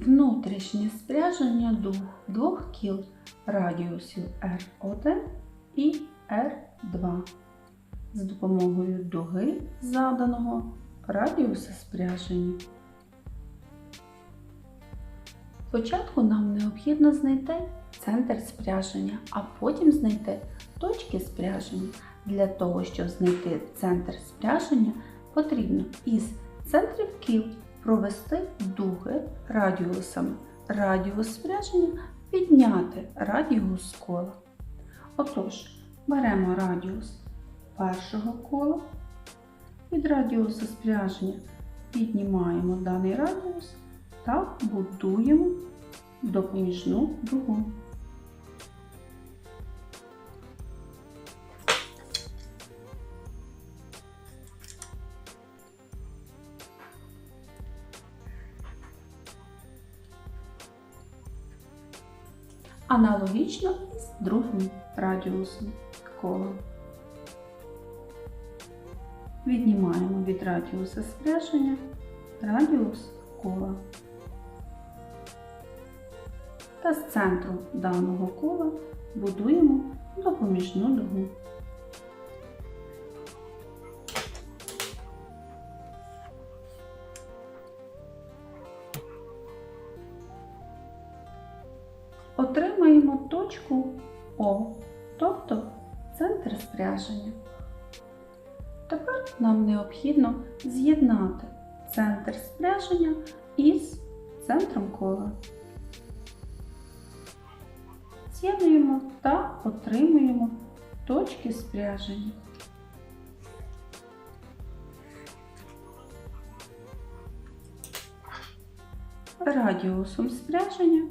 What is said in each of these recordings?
Внутрішнє спряження двох кіл радіусів R1 і R2 з допомогою дуги заданого радіуса спряження. Спочатку нам необхідно знайти центр спряження, а потім знайти точки спряження. Для того, щоб знайти центр спряження, потрібно із центрів кіл провести дуги радіусами. Радіус спряження підняти радіус кола. Отож, беремо радіус першого кола. Від радіусу спряження піднімаємо даний радіус та будуємо допоміжну дугу. Аналогічно з другим радіусом кола. Віднімаємо від радіуса спряження радіус кола. Та з центру даного кола будуємо допоміжну дугу. Отримаємо точку О, тобто центр спряження. Тепер нам необхідно з'єднати центр спряження із центром кола. З'єднуємо та отримуємо точки спряження. Радіусом спряження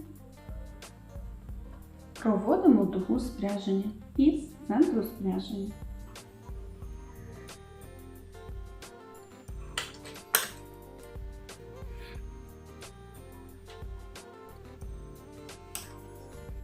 проводимо дугу спряження із центру спряження.